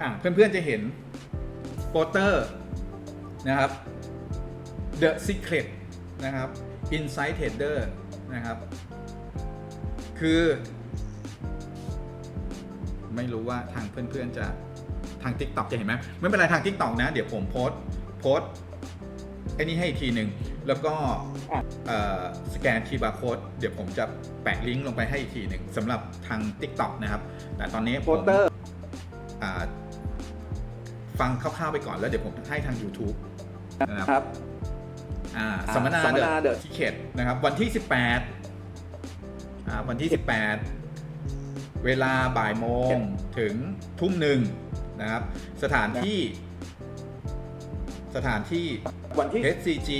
อะเพื่อนๆจะเห็นโปสเตอร์นะครับ The Secret นะครับ Inside Trader นะครับ คือ ไม่รู้ว่าทางเพื่อนๆจะทาง TikTok จะเห็นไหมไม่เป็นไรทาง TikTok นะ เดี๋ยวผมโพส์โพส์ไอ้นี่ให้อีกทีหนึ่ง แล้วก็เอ่อสแกน QR Code เดี๋ยวผมจะแปะลิงก์ลงไปให้อีกทีหนึ่งสำหรับทาง TikTok นะครับ แต่ตอนนี้โปสเตอร์ ฟังคร่าวๆไปก่อนแล้วเดี๋ยวผมให้ทาง YouTube นะครับครับ อ่าอ่าสัมมนาสัมมนาเด The อะทิเกตนะครับ วันที่ 18อ่าวันที่ 18 เวลาบ่ายโมงถึงทุ่มหนึ่งนะครับ สถานที่ สถานที่ วันที่ HCG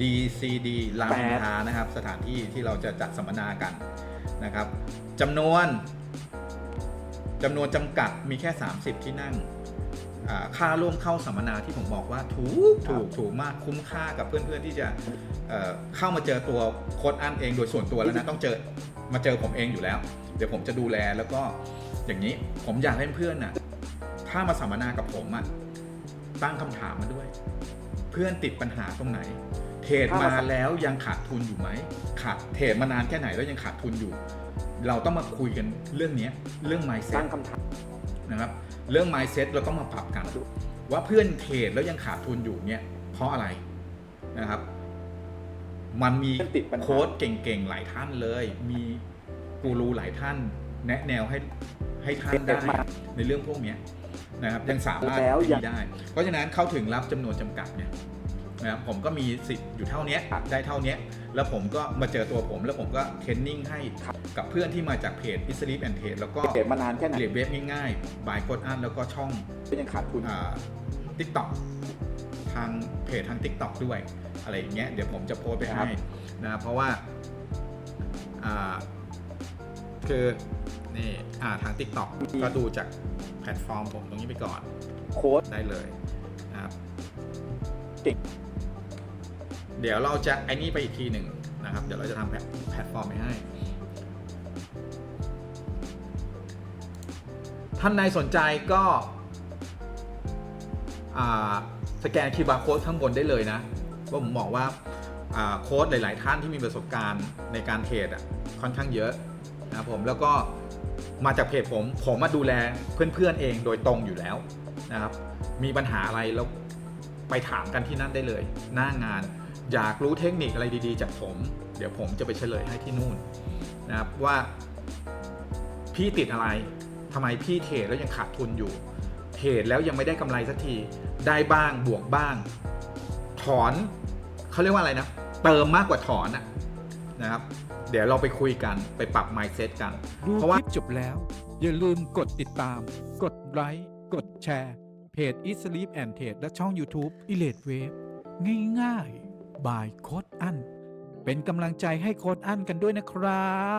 DCD รามอินทรานะครับ สถานที่ที่เราจะจัดสัมมนากันนะครับจำนวนจำนวนจำกัดมีแค่ 30 ที่นั่งอ่า ค่าร่วมเข้าสัมมนาที่ผมบอกว่าถูกถูกถูกมากคุ้มค่ากับเพื่อนๆที่จะเอ่อเข้ามาเจอตัวโค้ดอันเองโดยส่วนตัวแล้วนะต้องเจอมาเจอผมเองอยู่แล้ว เดี๋ยวผมจะดูแลแล้วก็อย่างนี้ผมอยากให้เพื่อนน่ะถ้ามาสัมมนากับผมอะตั้งคำถามมาด้วย เพื่อนติดปัญหาตรงไหนเทรดมาแล้วยังขาดทุนอยู่ไหมขาดเทรดมานานแค่ไหนแล้วยังขาดทุนอยู่ เราต้องมาคุยกันเรื่องเนี้ยเรื่อง mindset ตั้งคำถาม นะครับเรื่อง mindset เราต้องมาปรับกัน ว่าเพื่อนเทรดแล้วยังขาดทุนอยู่เนี่ยเพราะอะไรนะครับ มันมีเพื่อนติดปัญหาโค้ดเก่งๆหลายท่านเลย มีกูรูหลายท่านแนะแนวให้ให้ท่านได้ในเรื่องพวกเนี้ยนะครับยังสามารถแล้วยังได้ เพราะฉะนั้นเข้าถึงรับจำนวนจำกัดเนี่ยนะครับผมก็มีสิทธิ์อยู่เท่าเนี้ยได้เท่าเนี้ย แล้วผมก็มาเจอตัวผม แล้วผมก็เทรนนิ่งให้กับเพื่อนที่มาจากเพจ i s l e e p and Trade แล้วก็เก็บมานานแค่ไหนเรียนเว็บง่ายๆบายโคดอันแล้วก็ช่องยังขาดทุนทิกตอกทางเพจทาง TikTok ด้วยอะไรอย่างเงี้ยเดี๋ยวผมจะโพสต์ไปครับให้นะเพราะว่าอ่าคือนี่อ่าทาง TikTok ก็ดูจากแพลตฟอร์มผมตรงนี้ไปก่อน โค้ดได้เลยนะครับ เดี๋ยวเราจะไอ้นี่ไปอีกทีหนึ่งนะครับ เดี๋ยวเราจะทำแพลตฟอร์มไปให้ ท่านใดสนใจก็สแกนคีย์บาร์โค้ดข้างบนได้เลยนะว่าผมบอกว่าโค้ดหลาย ๆ ท่านที่มีประสบการณ์ในการเทรดอะค่อนข้างเยอะนะผมแล้วก็มาจากเพจผมผมมาดูแลเพื่อน ๆ เองโดยตรงอยู่แล้วนะครับ มีปัญหาอะไรแล้วไปถามกันที่นั่นได้เลย หน้างาน อยากรู้เทคนิคอะไรดีๆ จากผม เดี๋ยวผมจะไปเฉลยให้ที่นู่นนะครับว่าพี่ติดอะไรทำไมพี่เทรดแล้วยังขาดทุนอยู่ เทรดแล้วยังไม่ได้กำไรสักที ได้บ้างบวกบ้าง ถอนเขาเรียกว่าอะไรนะ เติมมากกว่าถอนนะครับ เดี๋ยวเราไปคุยกันไปปรับ mindset กัน เพราะว่าจบแล้ว อย่าลืมกดติดตาม กดไลค์กดแชร์ เพจ e s l e e p and Trade และช่อง YouTube e l a t e Wave ง่ายๆ บายโค้ดอันเป็นกำลังใจให้โค้ดอันกันด้วยนะครับ